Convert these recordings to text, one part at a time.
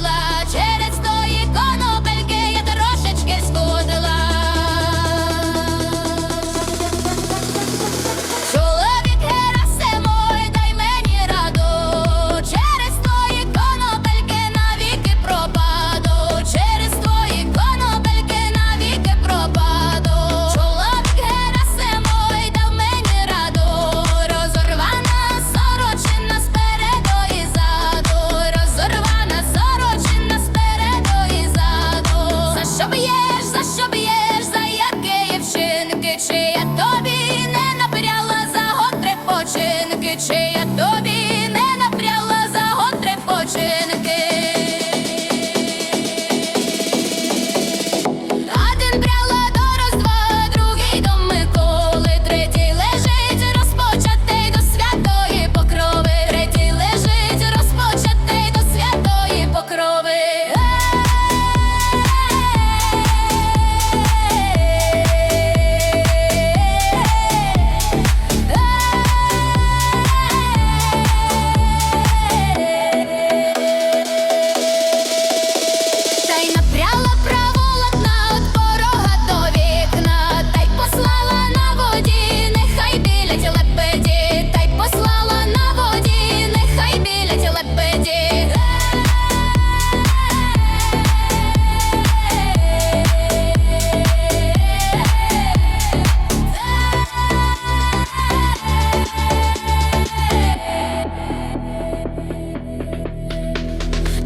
realize Скажи, чи тобі.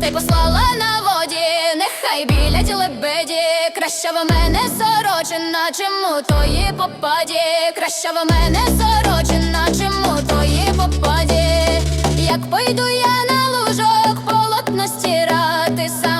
та й послала на воді, нехай білять лебеді, в мене сорочина, чому тої попаді, Кращава мене сорочина, чому тої попаді, як пойду я на лужок полотно стирати.